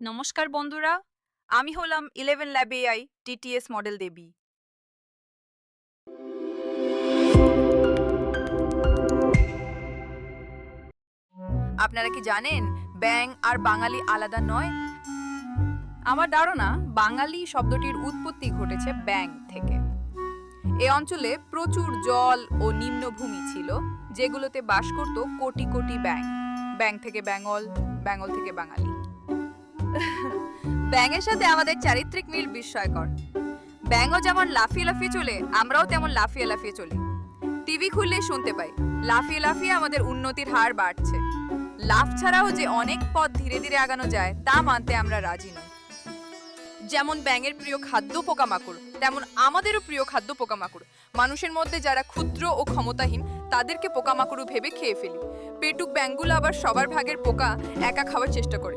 নমস্কার বন্ধুরা, আমি হলাম ইলেভেন ল্যাবে আই টিটিএস মডেল দেবী। আপনারা কি জানেন, ব্যাং আর বাঙালি আলাদা নয়? আমার ধারণা, বাঙালি শব্দটির উৎপত্তি ঘটেছে ব্যাং থেকে। এ অঞ্চলে প্রচুর জল ও নিম্নভূমি ছিল, যেগুলোতে বাস করত কোটি কোটি ব্যাং। ব্যাং থেকে বেঙ্গল বেঙ্গল থেকে বাঙালি। ব্যাঙের সাথে আমাদের চারিত্রিক মিল বিস্ময়কর। ব্যাঙও যেমন লাফিয়ে লাফিয়ে চলে, আমরাও তেমন লাফিয়ে লাফিয়ে চলি। টিভি খুললে শুনতে পাই, লাফিয়ে লাফিয়ে আমাদের উন্নতির হার বাড়ছে। লাফ ছাড়াও যে অনেক পথ ধীরে ধীরে আগানো যায়, তা মানতে আমরা রাজি নই। যেমন ব্যাঙের প্রিয় খাদ্য পোকামাকড়, তেমন আমাদেরও প্রিয় খাদ্য পোকামাকড়। মানুষের মধ্যে যারা ক্ষুদ্র ও ক্ষমতাহীন, তাদেরকে পোকামাকড়ও ভেবে খেয়ে ফেলি। পেটুক ব্যাঙগুলো আবার সবার ভাগের পোকা একা খাওয়ার চেষ্টা করে।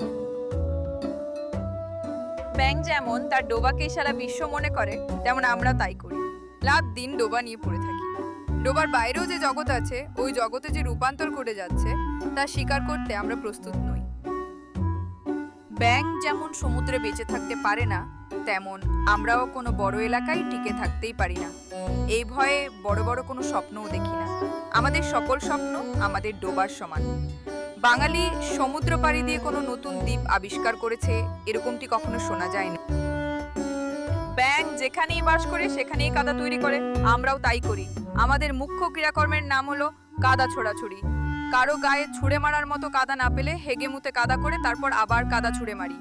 ব্যাং যেমন তার ডোবাকেই সারা বিশ্ব মনে করে, তেমন আমরা তাই করি। রাত দিন ডোবা নিয়ে পড়ে থাকি। ডোবার বাইরেও যে জগৎ আছে, ওই জগতে যে রূপান্তর করে যাচ্ছে, তা স্বীকার করতে আমরা প্রস্তুত নই। ব্যাং যেমন সমুদ্রে বেঁচে থাকতে পারে না, তেমন আমরাও কোনো বড় এলাকায় টিকে থাকতেই পারি না। এই ভয়ে বড় বড় কোনো স্বপ্নও দেখি না। আমাদের সকল স্বপ্ন আমাদের ডোবার সমান। বাঙালি সমুদ্র পাড়ি দিয়ে কোনো নতুন দ্বীপ আবিষ্কার করেছে, এরকমটি কখনো শোনা যায়নি। ব্যাং যেখানেই বাস করে, সেখানেই কাদা তৈরি করে, আমরাও তাই করি। আমাদের মুখ্য ক্রিয়াকর্মের নাম হলো কাদা ছোড়াছুড়ি। কারও গায়ে ছুঁড়ে মারার মতো কাদা না পেলে হেগে মুতে কাদা করে, তারপর আবার কাদা ছুঁড়ে মারি।